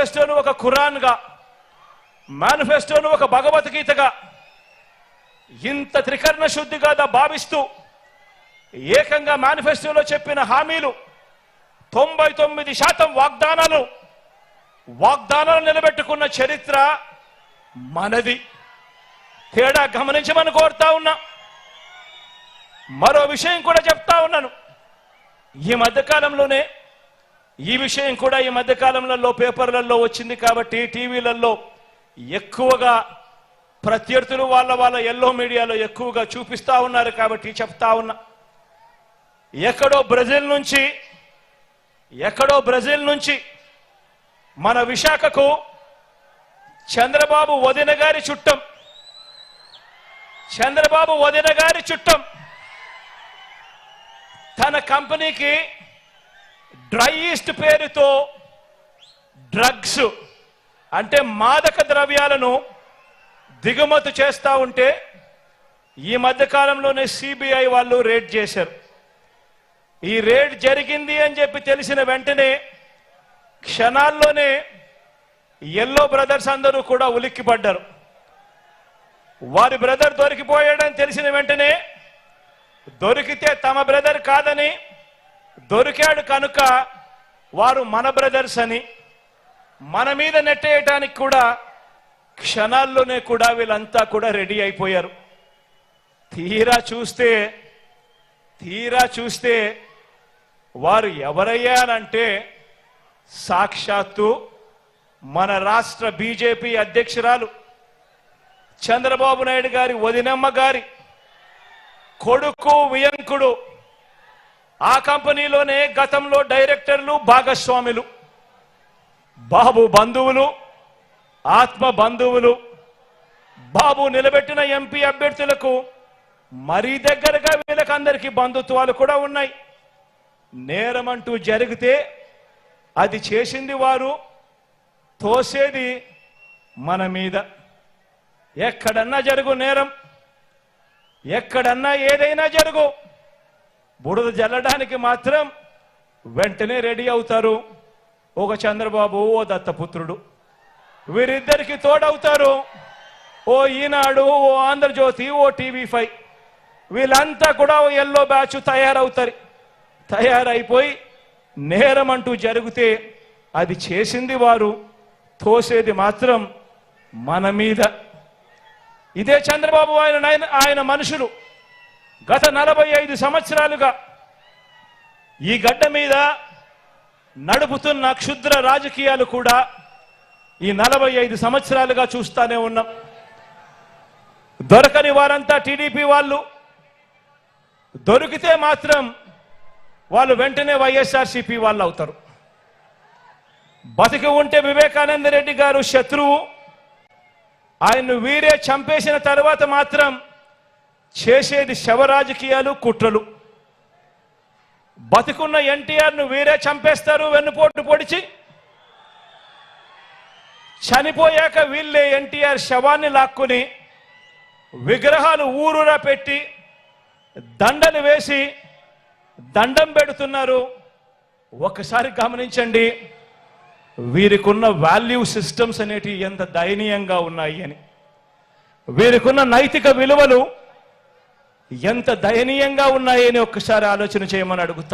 మేనిఫెస్టోను ఒక ఖురాన్గా మేనిఫెస్టోను ఒక భగవద్గీతగా ఇంత త్రికరణ శుద్ధిగా భావిస్తూ ఏకంగా మేనిఫెస్టోలో చెప్పిన హామీలు తొంభై తొమ్మిది శాతం వాగ్దానాలు వాగ్దానాలు నిలబెట్టుకున్న చరిత్ర మనది. తేడా గమనించమని కోరుతా ఉన్నా. మరో విషయం కూడా చెప్తా ఉన్నాను. ఈ మధ్యకాలంలోనే ఈ విషయం కూడా ఈ మధ్యకాలంలో పేపర్లలో వచ్చింది కాబట్టి టీవీలలో ఎక్కువగా ప్రత్యర్థులు వాళ్ళ వాళ్ళ ఎల్లో మీడియాలో ఎక్కువగా చూపిస్తా ఉన్నారు కాబట్టి చెప్తా ఉన్నా. ఎక్కడో బ్రెజిల్ నుంచి ఎక్కడో బ్రెజిల్ నుంచి మన విశాఖకు చంద్రబాబు వదిన గారి చుట్టం చంద్రబాబు వదిన గారి చుట్టం తన కంపెనీకి డ్రై ఈస్ట్ పేరుతో డ్రగ్స్ అంటే మాదక ద్రవ్యాలను దిగుమతి చేస్తూ ఉంటే ఈ మధ్య కాలంలోనే సిబిఐ వాళ్ళు రేడ్ చేశారు. ఈ రేడ్ జరిగింది అని చెప్పి తెలిసిన వెంటనే క్షణాల్లోనే ఎల్లో బ్రదర్స్ అందరూ కూడా ఉలిక్కిపడ్డారు. వారి బ్రదర్ దొరికిపోయాడని తెలిసిన వెంటనే దొరికితే తమ బ్రదర్ కాదని దొరికాడు కనుక వారు మన బ్రదర్స్ అని మన మీద నెట్టేయటానికి కూడా క్షణాల్లోనే కూడా వీళ్ళంతా కూడా రెడీ అయిపోయారు. తీరా చూస్తే తీరా చూస్తే వారు ఎవరయ్యారంటే సాక్షాత్తు మన రాష్ట్ర బీజేపీ అధ్యక్షురాలు చంద్రబాబు నాయుడు గారి వదినమ్మ గారి కొడుకు వియంకుడు ఆ కంపెనీలోనే గతంలో డైరెక్టర్లు భాగస్వాములు బాబు బంధువులు ఆత్మ బంధువులు బాబు నిలబెట్టిన ఎంపీ అభ్యర్థులకు మరీ దగ్గరగా వీళ్ళకందరికీ బంధుత్వాలు కూడా ఉన్నాయి. నేరం అంటూ జరిగితే అది చేసింది వారు తోసేది మన మీద. ఎక్కడన్నా జరుగు నేరం ఎక్కడన్నా ఏదైనా జరుగు. బుడద జల్లడానికి మాత్రం వెంటనే రెడీ అవుతారు. ఒక చంద్రబాబు ఓ దత్తపుత్రుడు. వీరిద్దరికి తోడవుతారు. ఓ ఈనాడు ఓ ఆంధ్రజ్యోతి ఓ టీవీ ఫైవ్. వీళ్ళంతా కూడా ఎల్లో బ్యాచ్ తయారవుతారు. తయారైపోయి నేరం అంటూ జరిగితే అది చేసింది వారు. తోసేది మాత్రం మన మీద. ఇదే చంద్రబాబు ఆయన ఆయన మనుషులు. గత నలభై ఐదు సంవత్సరాలుగా ఈ గడ్డ మీద నడుపుతున్న క్షుద్ర రాజకీయాలు కూడా ఈ నలభై ఐదు సంవత్సరాలుగా చూస్తానే ఉన్నాం. దొరకని వారంతా టీడీపీ వాళ్ళు దొరికితే మాత్రం వాళ్ళు వెంటనే వైఎస్ఆర్సీపీ వాళ్ళు అవుతారు. బతికి ఉంటే వివేకానంద రెడ్డి గారు శత్రువు. ఆయన్ను వీరే చంపేసిన తర్వాత మాత్రం చేసేది శవ రాజకీయాలు కుట్రలు. బతికున్న ఎన్టీఆర్ను వీరే చంపేస్తారు వెన్నుపోటు పొడిచి. చనిపోయాక వీళ్ళే ఎన్టీఆర్ శవాన్ని లాక్కుని విగ్రహాలు ఊరురా పెట్టి దండలు వేసి దండం పెడుతున్నారు. ఒకసారి గమనించండి వీరికున్న వాల్యూ సిస్టమ్స్ అనేటివి ఎంత దయనీయంగా ఉన్నాయి అని. వీరికున్న నైతిక విలువలు ఎంత దయనీయంగా ఉన్నాయని ఒక్కసారి ఆలోచన చేయమని అడుగుతా